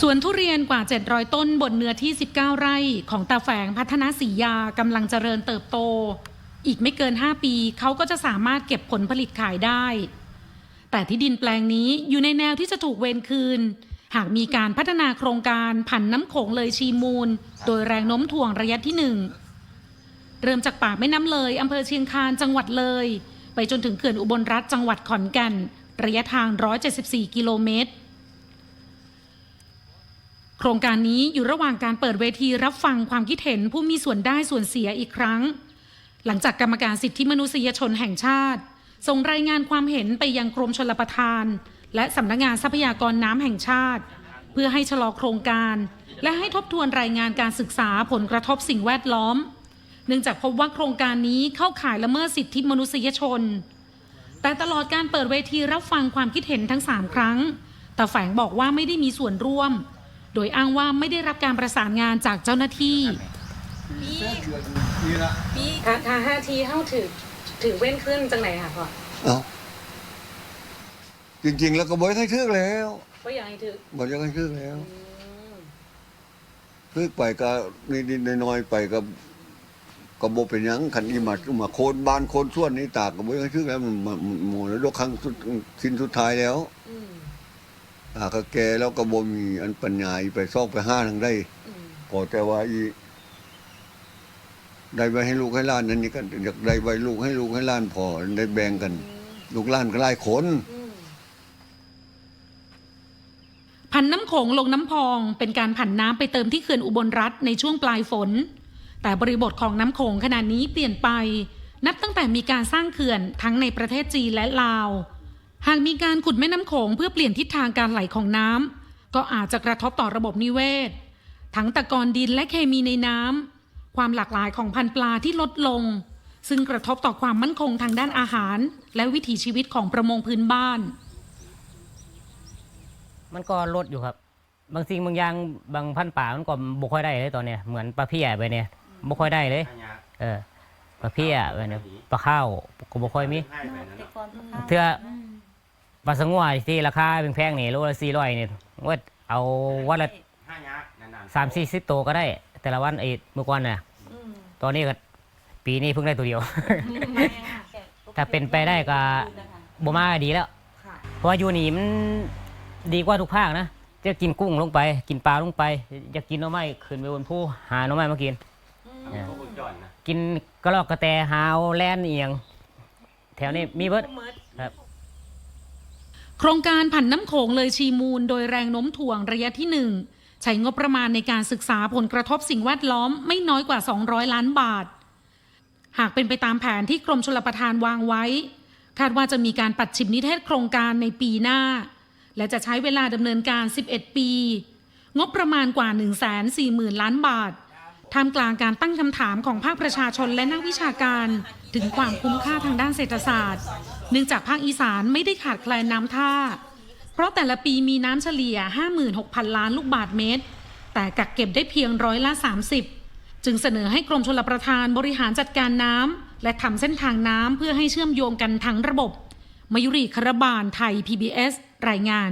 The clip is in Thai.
สวนทุเรียนกว่า 700 ต้นบนเนื้อที่ 19 ไร่ของตาแฝงพัฒนาศรียากำลังเจริญเติบโต อีกไม่เกิน 5 ปี เขาก็จะสามารถเก็บผลผลิตขายได้ แต่ที่ดินแปลงนี้อยู่ในแนวที่จะถูกเวนคืน หากมีการพัฒนาโครงการผันน้ำโขงเลยชีมูล โดยแรงโน้มถ่วงระยะที่หนึ่งเริ่มจากปากแม่น้ำเลยอำเภอเชียงคานจังหวัดเลย ไปจนถึงเขื่อนอุบลรัฐจังหวัดขอนแก่นระยะทาง 174 กิโลเมตร โครงการนี้อยู่ระหว่างการเปิดเวทีรับฟังความคิดเห็นผู้มีส่วนได้ส่วนเสียอีกครั้ง หลังจากกรรมการสิทธิมนุษยชนแห่งชาติ ส่งรายงานความเห็นไปยังกรมชลประทาน และสำนักงานทรัพยากรน้ำแห่งชาติ เพื่อให้ชะลอโครงการ และให้ทบทวนรายงานการศึกษาผลกระทบสิ่งแวดล้อม เนื่องจากพบว่าโครงการนี้เข้าข่ายละเมิดสิทธิมนุษยชน แต่ตลอดการเปิดเวทีรับฟังความคิดเห็นทั้ง 3 ครั้งแต่แฝงบอกว่าไม่ได้มีส่วนร่วม โดยอ้างว่าไม่ได้รับการประสานงานจากเจ้าหน้าที่นี่ละถ้าถ้าห้าทีเข้าถือถือเว้นขึ้นจังไหนค่ะพ่อเอาจริง ๆ แล้วก็บ่อยให้ทึกแล้วก็ยังให้ถือบ่อยให้ทึกแล้วทึกไปก็นิดๆน้อยๆไปก็ก็บ่เป็นหยังคันอีมามาโคนบ้านโคนส่วนนี้ตากก็บ่อยให้ทึกแล้วมันมันมันหมดแล้วครั้งสุดสิ้นสุดท้ายแล้ว ตาก็แก่แล้วก็บ่มีอันปัญญาอีไปซอกไปห้าทางได้พอแต่ว่าอีได้ไว้ให้ลูกให้หล้านนั่นนี่กันอยากได้ไว้ลูกให้ลูกให้หล้านพอได้แบ่งกัน ลูกหล้านก็หลายคนผันน้ำโขงลงน้ำพองเป็นการผันน้ำไปเติมที่เขื่อนอุบลรัฐในช่วงปลายฝน แต่บริบทของน้ำโขงขณะนี้เปลี่ยนไป นับตั้งแต่มีการสร้างเขื่อนทั้งในประเทศจีนและลาว หากมีการขุดแม่น้ำโขงเพื่อเปลี่ยนทิศทางการไหลของน้ำก็อาจจะกระทบต่อระบบนิเวศ ทั้งตะกอนดินและเคมีในน้ำความหลากหลายของพันธุ์ปลาที่ลดลง ซึ่งกระทบต่อความมั่นคงทางด้านอาหาร และวิถีชีวิตของประมงพื้นบ้าน มันก็ลดอยู่ครับ บางสิ่งบางอย่างบางพันธุ์ป่ามันก็บ่ค่อยได้เลยตอนเนี้ยเหมือนปลาเพี้ยไปเนี่ยบ่ค่อยได้เลย เออปลาเพี้ยไปเนี่ยปลาข้าวก็บ่ค่อยมีเทื่อ ปลาสงวนที่ราคาแพงๆนี่โลละ400นี่ว่าเอาวันละ3 4 0ตัวก็ได้ แต่ละวันไอ้เมื่อก่อนน่ะตอนนี้ก็ปีนี้เพิ่งได้ตัวเดียวถ้าเป็นไปได้ก็บ่มาก็ดีแล้วเพราะว่าอยู่นี่มันดีกว่าทุกภาคนะ จะกินกุ้งลงไป กินปลาลงไปอยากกินหน่อไม้ขึ้นไปบนภูหาหน่อไม้มากินเนี่ยกินกระรอกกระแตหาวแลนเอียง แถวนี้มีเบิดครับ โครงการผันน้ำโขงเลยชีมูล โดยแรงโน้มถ่วงระยะที่หนึ่งใช้งบประมาณในการศึกษาผลกระทบสิ่งแวดล้อมไม่น้อยกว่า 200 ล้านบาท หากเป็นไปตามแผนที่กรมชลประทานวางไว้ คาดว่าจะมีการปัดชิมนิเทศโครงการในปีหน้า และจะใช้เวลาดำเนินการ 11 ปี งบประมาณกว่า 140,000 ล้านบาทท่ามกลางการตั้งคำถามของภาคประชาชนและนักวิชาการ ถึงความคุ้มค่าทางด้านเศรษฐศาสตร์ เนื่องจากภาคอีสานไม่ได้ขาดแคลนน้ำท่า เพราะแต่ละปีมีน้ำเฉลี่ย 56,000 ล้านลูกบาทเมตร แต่กักเก็บได้เพียงร้อยละ 30 จึงเสนอให้กรมชลประทานบริหารจัดการน้ำและทำเส้นทางน้ำเพื่อให้เชื่อมโยงกันทั้งระบบ มยุรีคารบาลไทย PBS รายงาน